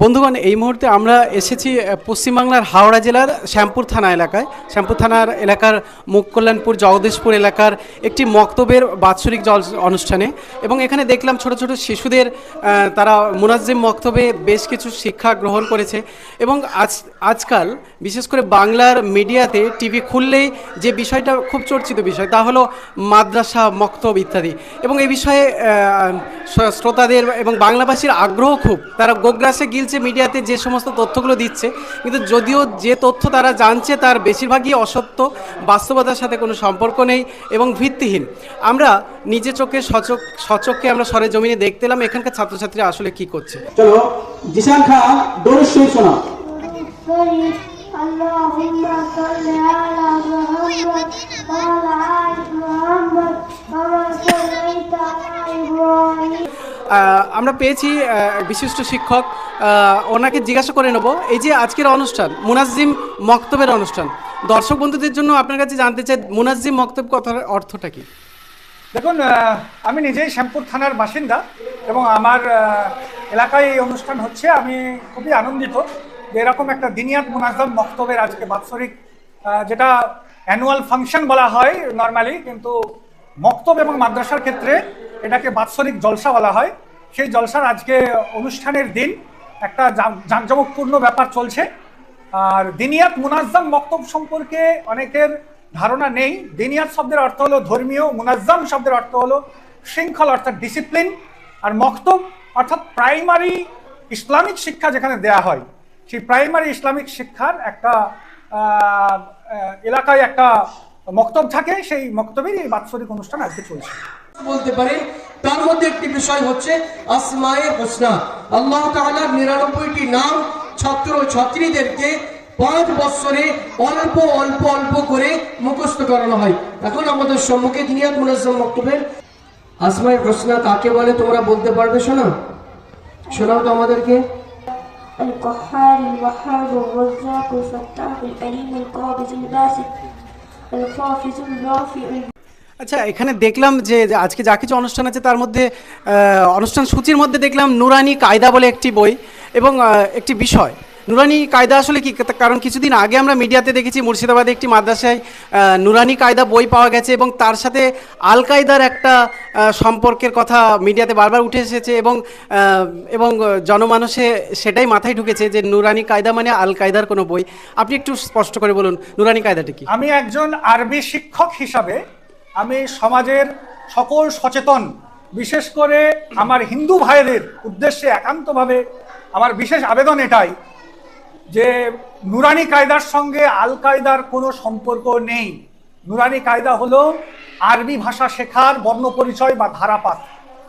বন্ধুগণ, এই মুহূর্তে আমরা এসেছি পশ্চিমবাংলার হাওড়া জেলার শ্যামপুর থানা এলাকায়। শ্যামপুর থানার এলাকার মুখ কল্যাণপুর জগদীশপুর এলাকার একটি মক্তবের বাৎসরিক জল অনুষ্ঠানে। এবং এখানে দেখলাম ছোট ছোট শিশুদের তারা মুনাজ্জিম মক্তবে বেশ কিছু শিক্ষা গ্রহণ করেছে। এবং আজ, আজকাল, বিশেষ করে বাংলার মিডিয়াতে টিভি খুললেই যে বিষয়টা খুব চর্চিত বিষয়, তা হলো মাদ্রাসা, মক্তব ইত্যাদি। এবং এই বিষয়ে শ্রোতাদের এবং বাংলাভাষীর আগ্রহ খুব। তারা গোগ্রাসে গিলছে মিডিয়াতে যে সমস্ত তথ্যগুলো দিচ্ছে কিন্তু যদিও যে তথ্য তারা জানছে তার বেশিরভাগই অসত্য বাস্তবতার সাথে কোনো সম্পর্ক নেই এবং ভিত্তিহীন আমরা নিজে চোখে সচক সচককে আমরা সরে জমিনে দেখতে এলাম এখানকার ছাত্রছাত্রীরা আসলে কি করছে চলো জিশান খান দৌড় শহীদ শোনা طيب اللهم صل على محمد وعلى آل محمد كما صليت على إبراهيم আহ, আমরা পেয়েছি বিশিষ্ট শিক্ষক ওনাকে জিজ্ঞাসা করে নেব। এই যে আজকের অনুষ্ঠান, মুনাজ্জিম মক্তবের অনুষ্ঠান, দর্শক বন্ধুদের জন্য আপনার কাছে জানতে চাই, মুনাজ্জিম মক্তব কথার অর্থটা কি? দেখুন আমি নিজেই শ্যামপুর থানার বাসিন্দা এবং আমার এলাকায় এই অনুষ্ঠান হচ্ছে। আমি খুবই আনন্দিত যে এরকম একটা দিনিয়াত মুনাজম মক্তবের আজকে বাৎসরিক যেটা অ্যানুয়াল ফাংশন বলা হয় নর্মালি কিন্তু মক্তব এবং মাদ্রাসার ক্ষেত্রে এটাকে বাৎসরিক জলসা বলা হয়। সেই জলসার আজকে অনুষ্ঠানের দিন একটা জাঁকজমকপূর্ণ ব্যাপার চলছে। আর দিনিয়াত মুনাজ্জাম বক্তব্য সম্পর্কে অনেকের ধারণা নেই। দিনিয়াত শব্দের অর্থ হলো ধর্মীয়, মুনাজ্জাম শব্দের অর্থ হলো শৃঙ্খল অর্থাৎ ডিসিপ্লিন আর মক্তব অর্থাৎ প্রাইমারি ইসলামিক শিক্ষা যেখানে দেয়া হয়, সেই প্রাইমারি ইসলামিক শিক্ষার একটা এলাকায় একটা মক্তব থাকে। সেই মক্তবেরই এই বাৎসরিক অনুষ্ঠান আজকে চলছে। বলতে পারে তার মধ্যে একটি বিষয় হচ্ছে আসমায়ে হোসনা আল্লাহ তাআলার নিরানব্বইটি নাম ছাত্র ছাত্রীদেরকে পাঁচ বছরে অল্প অল্প অল্প করে মুখস্থ করানো হয় এখন আমাদের সম্মুখে দিনিয়াত মুনাজ্জম মক্তবের আসমায়ে হোসনা কাকে বলে তোমরা বলতে পারবে শোনো শোনাও তো আমাদেরকে القهار الوهاب الرزاق الفتاح العليم القابض الباسط الخافض الرافع আচ্ছা এখানে দেখলাম যে আজকে যা কিছু অনুষ্ঠান আছে তার মধ্যে অনুষ্ঠান সূচির মধ্যে দেখলাম নুরানি কায়দা বলে একটি বই এবং একটি বিষয়। নুরানি কায়দা আসলে কি? কারণ কিছুদিন আগে আমরা মিডিয়াতে দেখেছি মুর্শিদাবাদে একটি মাদ্রাসায় নুরানি কায়দা বই পাওয়া গেছে এবং তার সাথে আল কায়দার একটা সম্পর্কের কথা মিডিয়াতে বারবার উঠে এসেছে এবং এবং জনমানসে সেটাই মাথায় ঢুকেছে যে নুরানি কায়দা মানে আল কায়দার কোনো বই। আপনি একটু স্পষ্ট করে বলুন, নুরানি কায়দাটা কি? আমি একজন আরবি শিক্ষক হিসাবে আমি সমাজের সকল সচেতন, বিশেষ করে আমার হিন্দু ভাইদের উদ্দেশ্যে একান্তভাবে আমার বিশেষ আবেদন এটাই যে নুরানি কায়দার সঙ্গে আল কায়দার কোনো সম্পর্ক নেই। নুরানি কায়দা হলো আরবি ভাষা শেখার বর্ণ পরিচয় বা ধারাপাত।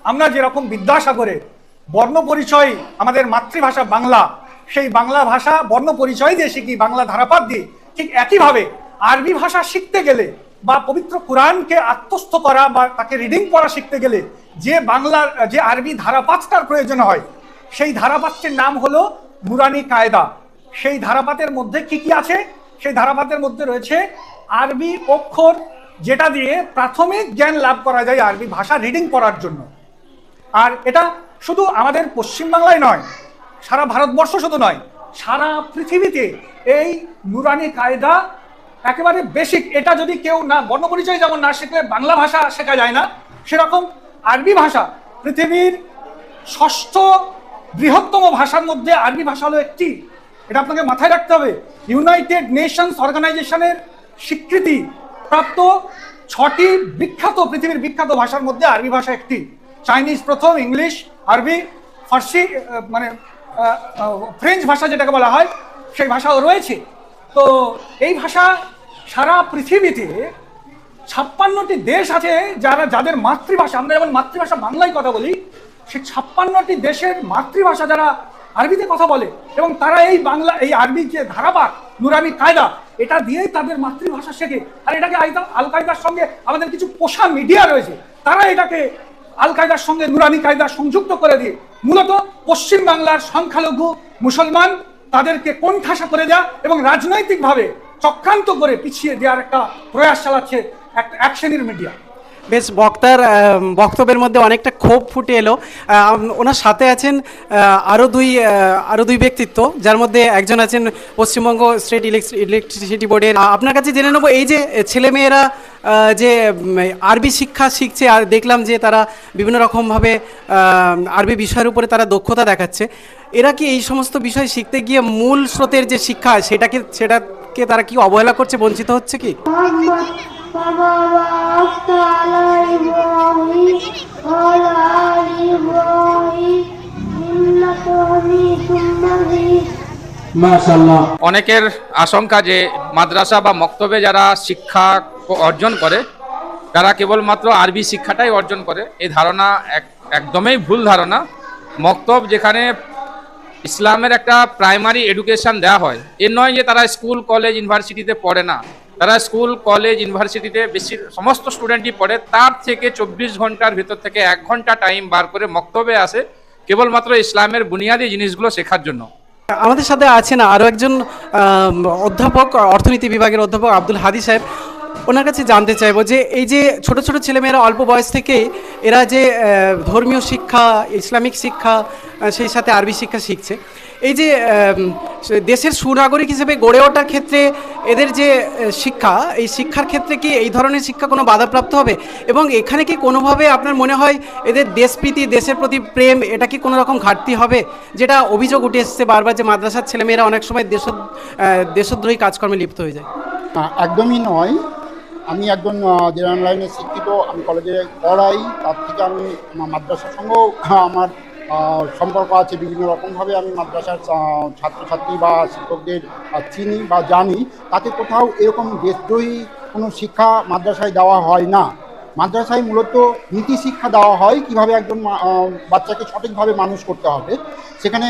আমরা যেরকম বিদ্যাসাগরে বর্ণ পরিচয় আমাদের মাতৃভাষা বাংলা, সেই বাংলা ভাষা বর্ণ পরিচয় দিয়ে শিখি, বাংলা ধারাপাত দিয়ে, ঠিক একইভাবে আরবি ভাষা শিখতে গেলে বা পবিত্র কোরআনকে আত্মস্থ করা বা তাকে রিডিং পড়া শিখতে গেলে যে বাংলার, যে আরবি ধারাপাতটার প্রয়োজন হয়, সেই ধারাপাতটির নাম হলো নুরানি কায়দা। সেই ধারাপাতের মধ্যে কি কি আছে? সেই ধারাপাতের মধ্যে রয়েছে আরবি অক্ষর যেটা দিয়ে প্রাথমিক জ্ঞান লাভ করা যায় আরবি ভাষা রিডিং পড়ার জন্য। আর এটা শুধু আমাদের পশ্চিমবাংলায় নয়, সারা ভারতবর্ষ শুধু নয়, সারা পৃথিবীতে এই নুরানি কায়দা একেবারে বেসিক এটা যদি কেউ না, বর্ণপরিচয় যেমন না শিখলে বাংলা ভাষা শেখা যায় না। সেরকম আরবি ভাষা পৃথিবীর ষষ্ঠ বৃহত্তম ভাষার মধ্যে আরবি ভাষা হলো একটি। এটা আপনাকে মাথায় রাখতে হবে। ইউনাইটেড নেশনস অর্গানাইজেশনের স্বীকৃতি প্রাপ্ত ছটি বিখ্যাত, পৃথিবীর বিখ্যাত ভাষার মধ্যে আরবি ভাষা একটি। চাইনিজ প্রথম ইংলিশ আরবি ফার্সি মানে ফ্রেঞ্চ ভাষা যেটাকে বলা হয়, সেই ভাষাও রয়েছে। তো এই ভাষা সারা পৃথিবীতে ছাপ্পান্নটি দেশ আছে যারা, যাদের মাতৃভাষা, আমরা যেমন মাতৃভাষা বাংলায় কথা বলি, সেই ছাপ্পান্নটি দেশের মাতৃভাষা যারা আরবিতে কথা বলে এবং তারা এই বাংলা, এই আরবি যে ধারাবাক নুরানি কায়দা, এটা দিয়েই তাদের মাতৃভাষা শেখে। আর এটাকে আল কায়দার সঙ্গে আমাদের কিছু পোষা মিডিয়া রয়েছে, তারা এটাকে আল কায়দার সঙ্গে নুরানি কায়দা সংযুক্ত করে দিয়ে, মূলত পশ্চিম বাংলার সংখ্যালঘু মুসলমান তাদেরকে কোণঠাসা করে দেওয়া এবং রাজনৈতিকভাবে চক্রান্ত করে পিছিয়ে দেওয়ার একটা প্রয়াস চালাচ্ছে একটা এক শ্রেণির মিডিয়া বেশ, বক্তার বক্তব্যের মধ্যে অনেকটা ক্ষোভ ফুটে এলো। ওনার সাথে আছেন আরও দুই আরও দুই ব্যক্তিত্ব, যার মধ্যে একজন আছেন পশ্চিমবঙ্গ স্টেট ইলেকট্রিসিটি বোর্ডের। আপনার কাছে জেনে নেব, এই যে ছেলেমেয়েরা যে আরবি শিক্ষা শিখছে, আর দেখলাম যে তারা বিভিন্ন রকমভাবে আরবি বিষয়ের উপরে তারা দক্ষতা দেখাচ্ছে। এরা কি এই সমস্ত বিষয় শিখতে গিয়ে মূল স্রোতের যে শিক্ষা, সেটাকে কে তারা কি অবহেলা করছে বঞ্চিত হচ্ছে কি? অনেকের আশঙ্কা যে মাদ্রাসা বা মক্তবে যারা শিক্ষা অর্জন করে তারা কেবলমাত্র আরবি শিক্ষাটাই অর্জন করে এই ধারণা একদমই ভুল ধারণা। মক্তব যেখানে ইসলামের একটা প্রাইমারি এডুকেশন দেওয়া হয়। এর নয় যে তারা স্কুল কলেজ ইউনিভার্সিটিতে পড়ে না। তারা স্কুল কলেজ ইউনিভার্সিটিতে বেশি সমস্ত স্টুডেন্টই পড়ে। তার থেকে চব্বিশ ঘণ্টার ভিতর থেকে এক ঘণ্টা টাইম বার করে মক্তবে আসে, কেবলমাত্র ইসলামের বুনিয়াদী জিনিসগুলো শেখার জন্য। আমাদের সাথে আছেন আরও একজন অধ্যাপক, অর্থনীতি বিভাগের অধ্যাপক আব্দুল হাদি সাহেব। ওনার কাছে জানতে চাইব যে এই যে ছোট ছোট ছেলেমেয়েরা অল্প বয়স থেকেই এরা যে ধর্মীয় শিক্ষা, ইসলামিক শিক্ষা সেই সাথে আরবি শিক্ষা শিখছে। এই যে দেশের সুনাগরিক হিসেবে গড়ে ওঠার ক্ষেত্রে এদের যে শিক্ষা, এই শিক্ষার ক্ষেত্রে কি এই ধরনের শিক্ষা কোনো বাধাপ্রাপ্ত হবে? এবং এখানে কি কোনোভাবে আপনার মনে হয় এদের দেশপ্রীতি, দেশের প্রতি প্রেম, এটা কি কোনো রকম ঘাটতি হবে? যেটা অভিযোগ উঠে এসছে বারবার যে মাদ্রাসার ছেলেমেয়েরা অনেক সময় দেশ দেশদ্রোহী কাজকর্মে লিপ্ত হয়ে যায়। একদমই নয়। আমি একজন জেনারেল লাইনে শিক্ষিত, আমি কলেজে পড়াই, তার থেকে আমি আমার মাদ্রাসার সঙ্গেও আমার সম্পর্ক আছে বিভিন্ন রকমভাবে। আমি মাদ্রাসার ছাত্রছাত্রী বা শিক্ষকদের চিনি বা জানি। তাতে কোথাও এরকম দেশদ্রোহী কোনো শিক্ষা মাদ্রাসায় দেওয়া হয় না। মাদ্রাসায় মূলত নীতি শিক্ষা দেওয়া হয় কীভাবে একজন বাচ্চাকে সঠিকভাবে মানুষ করতে হবে। সেখানে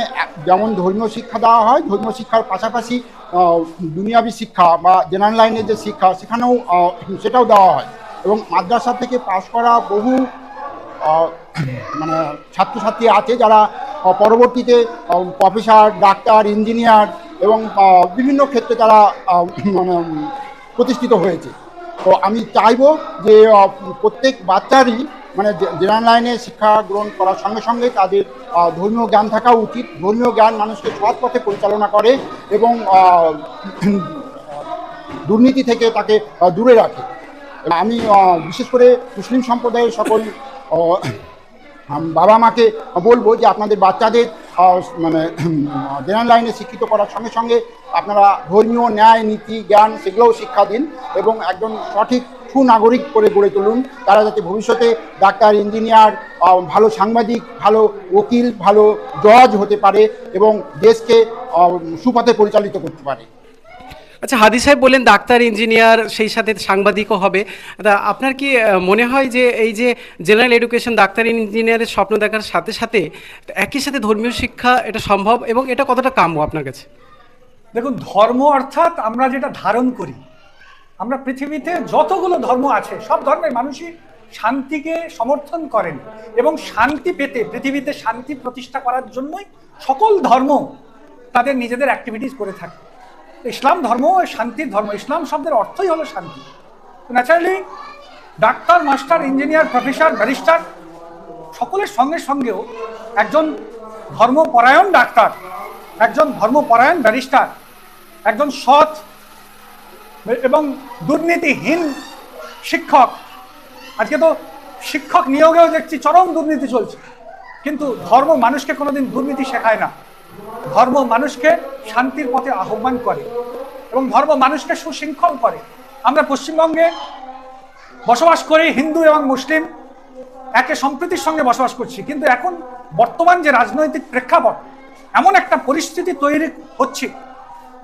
যেমন ধর্মীয় শিক্ষা দেওয়া হয়, ধর্মীয় শিক্ষার পাশাপাশি দুনিয়াবি শিক্ষা বা জেনারেল লাইনের যে শিক্ষা, সেখানেও সেটাও দেওয়া হয়। এবং মাদ্রাসা থেকে পাশ করা বহু মানে ছাত্রছাত্রী আছে যারা পরবর্তীতে প্রফেসর, ডাক্তার, ইঞ্জিনিয়ার এবং বিভিন্ন ক্ষেত্রে তারা মানে প্রতিষ্ঠিত হয়েছে। তো আমি চাইব যে প্রত্যেক বাচ্চারই মানে জেনারেল লাইনে শিক্ষা গ্রহণ করার সঙ্গে সঙ্গে তাদের ধর্মীয় জ্ঞান থাকা উচিত। ধর্মীয় জ্ঞান মানুষকে সৎ পথে পরিচালনা করে এবং দুর্নীতি থেকে তাকে দূরে রাখে। আমি বিশেষ করে মুসলিম সম্প্রদায়ের সকল বাবা মাকে বলব যে আপনাদের বাচ্চাদের মানে জেনারেল লাইনে শিক্ষিত করার সঙ্গে সঙ্গে আপনারা ধর্মীয় ন্যায়, নীতি, জ্ঞান সেগুলোও শিক্ষা দিন এবং একজন সঠিক সুনাগরিক করে গড়ে তুলুন। তারা যাতে ভবিষ্যতে ডাক্তার ইঞ্জিনিয়ার ভালো সাংবাদিক ভালো উকিল ভালো জজ হতে পারে এবং দেশকে সুপথে পরিচালিত করতে পারে। আচ্ছা হাদি সাহেব বললেন ডাক্তার ইঞ্জিনিয়ার সেই সাথে সাংবাদিকও হবে। তা আপনার কি মনে হয় যে এই যে জেনারেল এডুকেশন ডাক্তার ইঞ্জিনিয়ারের স্বপ্ন দেখার সাথে সাথে একই সাথে ধর্মীয় শিক্ষা এটা সম্ভব এবং এটা কতটা কাম্য আপনার কাছে? দেখুন ধর্ম অর্থাৎ আমরা যেটা ধারণ করি আমরা পৃথিবীতে যতগুলো ধর্ম আছে, সব ধর্মের মানুষই শান্তিকে সমর্থন করেন এবং শান্তি পেতে, পৃথিবীতে শান্তি প্রতিষ্ঠা করার জন্যই সকল ধর্ম তাদের নিজেদের অ্যাক্টিভিটিস করে থাকে। ইসলাম ধর্ম শান্তির ধর্ম, ইসলাম শব্দের অর্থই হলো শান্তি। Naturally doctor master engineer professor barrister সকলের সঙ্গে সঙ্গেও একজন ধর্মপরায়ণ ডাক্তার একজন ধর্মপরায়ণ ব্যারিস্টার একজন সৎ এবং দুর্নীতিহীন শিক্ষক। আজকে তো শিক্ষক নিয়োগেও দেখছি চরম দুর্নীতি চলছে। কিন্তু ধর্ম মানুষকে কোনোদিন দুর্নীতি শেখায় না। ধর্ম মানুষকে শান্তির পথে আহ্বান করে এবং ধর্ম মানুষকে সুশৃঙ্খল করে। আমরা পশ্চিমবঙ্গে বসবাস করি হিন্দু এবং মুসলিম। একে সম্প্রীতির সঙ্গে বসবাস করছি। কিন্তু এখন বর্তমান যে রাজনৈতিক প্রেক্ষাপট, এমন একটা পরিস্থিতি তৈরি হচ্ছে।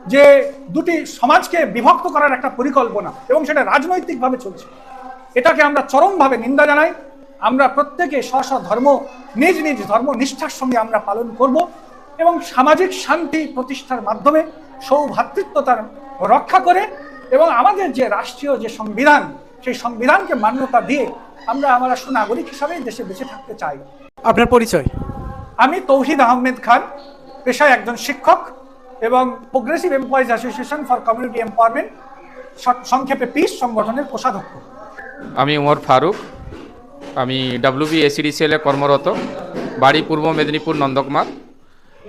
যে দুটি সমাজকে বিভক্ত করার একটা পরিকল্পনা এবং সেটা রাজনৈতিকভাবে চলছে। এটাকে আমরা চরমভাবে নিন্দা জানাই। আমরা প্রত্যেকে স্ব ধর্ম নিজ নিজ ধর্ম নিষ্ঠার সঙ্গে আমরা পালন করব এবং সামাজিক শান্তি প্রতিষ্ঠার মাধ্যমে সৌভ্রাতৃত্বতার রক্ষা করে এবং আমাদের যে রাষ্ট্রীয় যে সংবিধান সেই সংবিধানকে মান্যতা দিয়ে আমরা আমরা সুনাগরিক হিসাবে দেশে বেঁচে থাকতে চাই। আপনার পরিচয়? আমি তৌহিদ আহমেদ খান পেশায় একজন শিক্ষক। এবং progressive employees association for community empowerment সংক্ষেপে পিস সংগঠনের কোষাধ্যক্ষ। আমি উমর ফারুক। আমি ডাব্লিউবি এসিডিসিএলে কর্মরত বাড়ি পূর্ব মেদিনীপুর নন্দকুমার।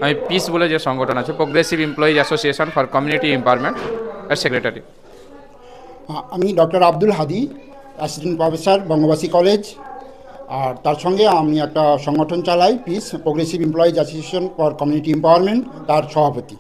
আমি পিস বলে যে সংগঠন আছে progressive employees association for community empowerment এর সেক্রেটারি আমি doctor Abdul Hadi assistant professor Bangabasi college আর তার সঙ্গে আমি একটা সংগঠন চালাই PEACE progressive employees association for community empowerment তার সভাপতি।